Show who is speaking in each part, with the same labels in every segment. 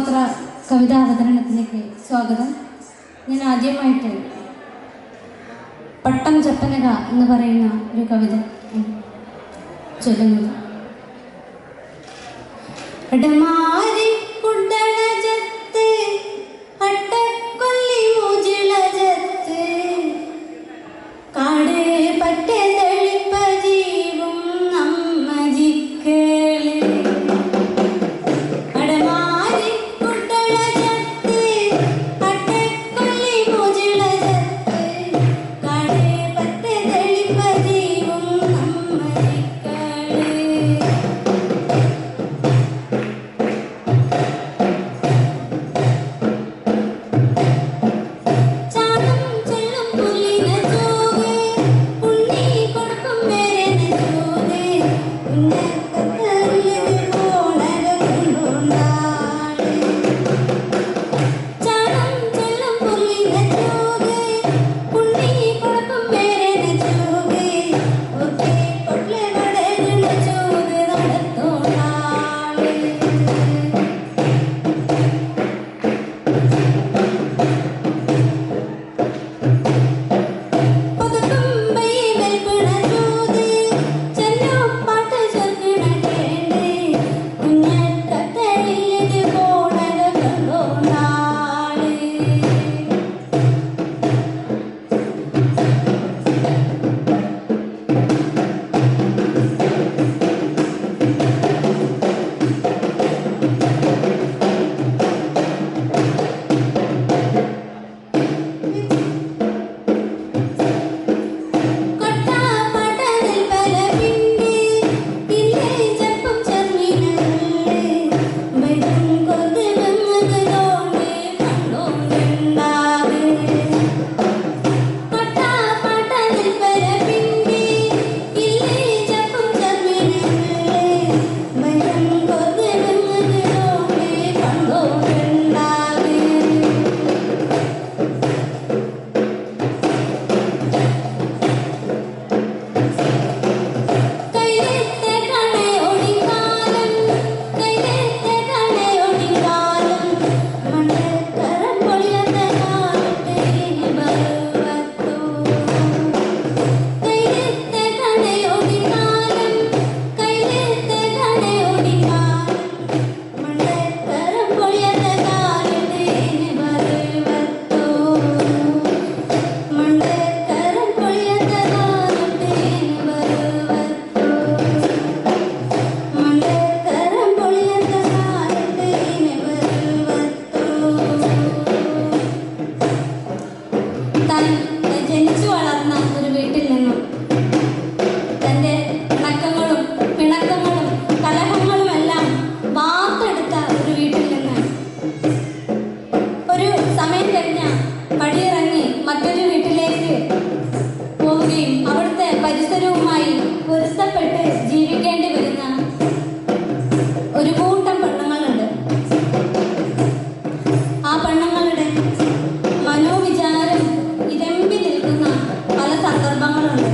Speaker 1: സ്തോത്ര കവിതാ അവതരണത്തിലേക്ക് സ്വാഗതം. ഞാൻ ആദ്യമായിട്ട് പട്ടം ചട്ടനക എന്ന് പറയുന്ന ഒരു കവിത ചൊല്ലുന്നത്. 사랑하는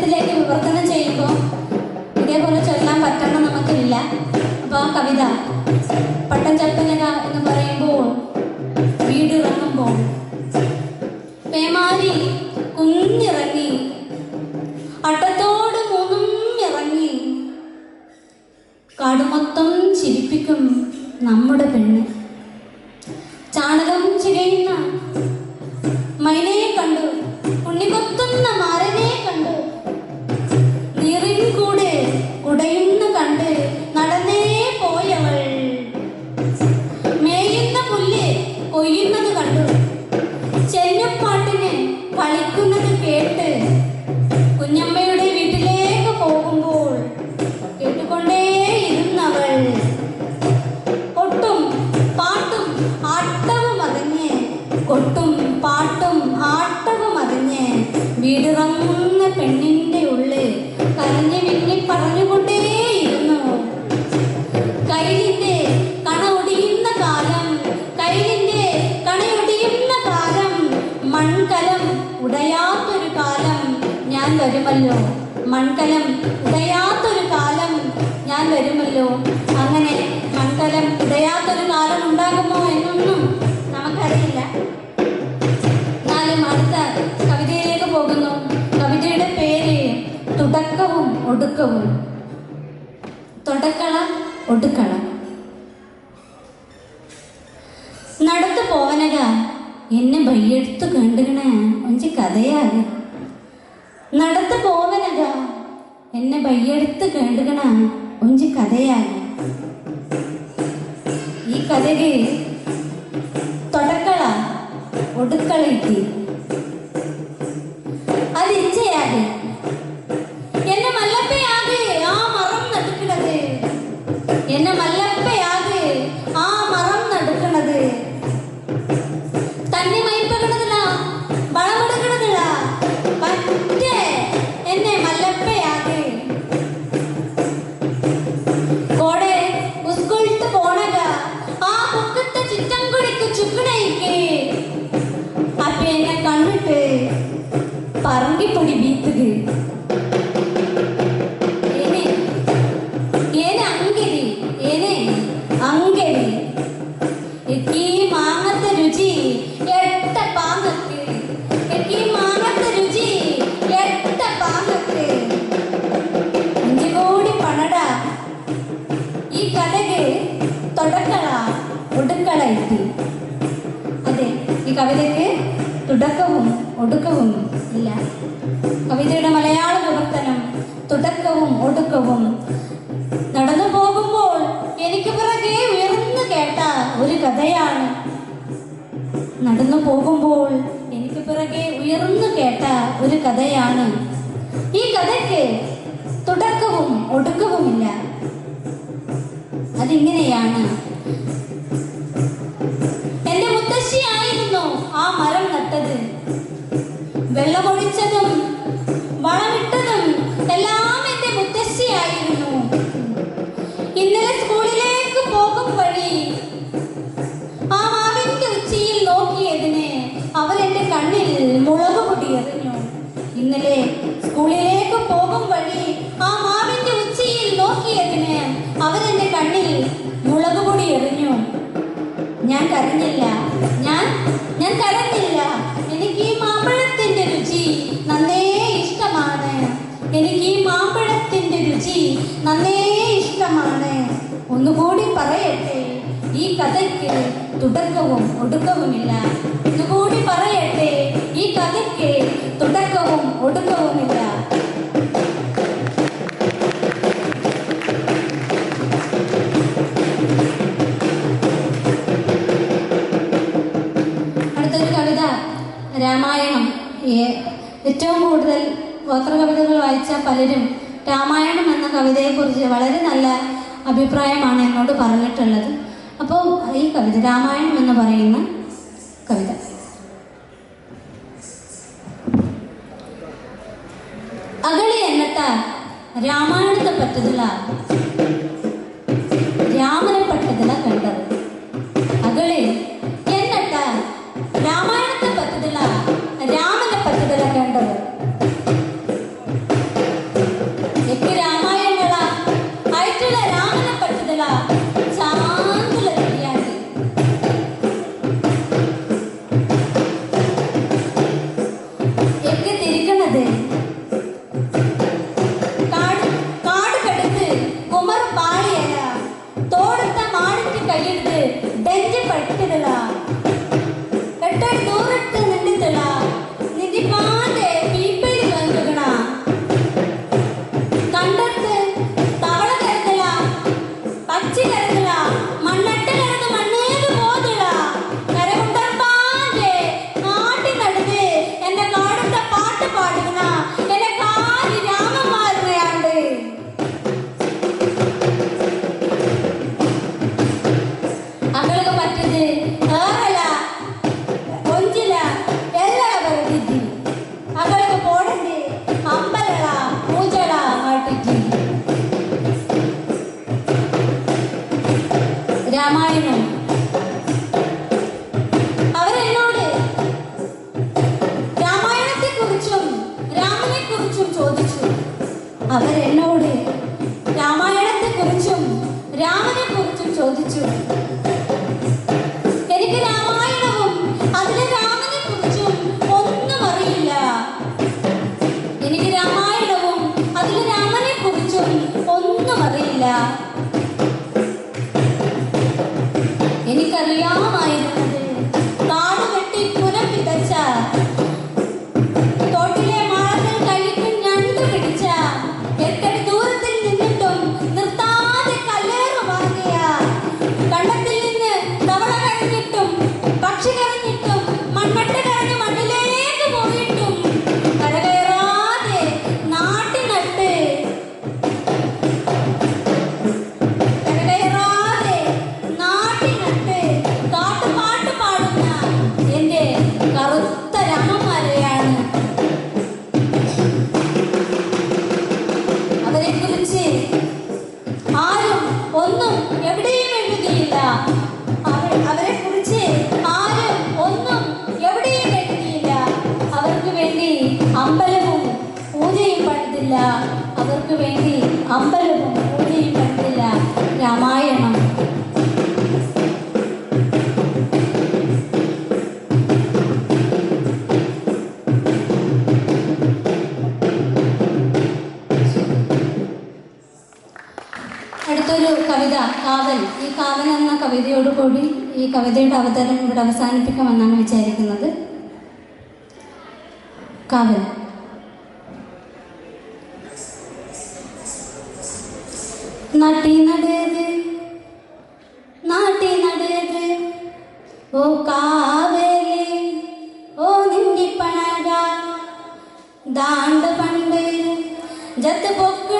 Speaker 1: ജീവിതത്തിലേക്ക് വിവർത്തനം ചെയ്യുമ്പോൾ ഇതേപോലെ ചൊല്ലാൻ പറ്റണം നമുക്കില്ല. അപ്പോൾ ആ കവിത പട്ടം വരുമല്ലോ. മൺകലം ഉടയാത്തൊരു കാലം ഞാൻ വരുമല്ലോ. അങ്ങനെ മൺകലം ഉടയാത്തൊരു കാലം ഉണ്ടാകുമോ എന്നൊന്നും നമുക്കറിയില്ല. എന്നാലും അടുത്ത കവിതയിലേക്ക് പോകുന്നു. കവിതയുടെ പേര് തുടക്കവും ഒടുക്കവും. തുടക്കള ഒടുക്കള. നടത്തു പോവനക എന്നെ ബയ്യെടുത്തു കണ്ടുകണ. ഒഞ്ചി കഥയാക. നടത്തു പോവനക എന്നെ ബയ്യെടുത്തു കണ്ടുകണ. ഒഞ്ചി കഥയാക. ഈ കഥയ്ക്ക് തുടക്കള. ഒടുക്കള பரம்பிப்படி வீத்துக்கு ഒരു കഥയാണ്. നടന്നു പോകുമ്പോൾ എനിക്ക് പിറകെ ഉയർന്നു കേട്ട ഒരു കഥയാണ്. ഈ കഥയ്ക്ക് തുടക്കവും ഒടുക്കവുമില്ല. അതിങ്ങനെയാണ്. എന്റെ മുത്തശ്ശിയായിരുന്നു ആ മരം നട്ടത്. വെള്ളമൊഴിച്ചതും സ്കൂളിലേക്ക് പോകും വഴി ആ മാവിന്റെ ഉച്ചിയിൽ നോക്കിയതിന് അവരെന്റെ കണ്ണിൽ മുളക് പൊടി എറിഞ്ഞു. ഞാൻ കരഞ്ഞില്ല. ഞാൻ ഞാൻ കരഞ്ഞില്ല. എനിക്ക് ഈ മാമ്പഴത്തിന്റെ രുചി നന്നേ ഇഷ്ടമാണ്. എനിക്ക് ഈ മാമ്പഴത്തിന്റെ രുചി നന്നേ ഇഷ്ടമാണ്. ഒന്നുകൂടി പറയട്ടെ. ഈ കഥയ്ക്ക് തുടക്കവും ഒടുക്കവുമില്ല. ഒന്നുകൂടി പറയട്ടെ. ഈ കഥയ്ക്ക് തുടക്കവും ഒടുക്കവുമില്ല. ഏറ്റവും കൂടുതൽ ഗോത്രകവിതകൾ വായിച്ച പലരും രാമായണം എന്ന കവിതയെക്കുറിച്ച് വളരെ നല്ല അഭിപ്രായമാണ് എന്നോട് പറഞ്ഞിട്ടുള്ളത്. അപ്പോൾ ഈ കവിത രാമായണം എന്ന് പറയുന്ന കവിത. അകളി എന്നിട്ട രാമായണത്തെ പറ്റതില്ല രാമനെ പറ്റതില്ല കണ്ടത്. Comparte സാധന എന്ന കവിതയോടുകൂടി ഈ കവിതയുടെ അവതരണം ഇവിടെ അവസാനിപ്പിക്കാമെന്നാണ് വിചാരിക്കുന്നത്. കാവൽ. നടി നടേത് നാട്ടി നടേത്. ഓ കാവേലി ഓ നിന്നി ദാണ്ട പണ്ട് ജത്ത് പൊക്കി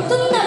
Speaker 1: 어떤 날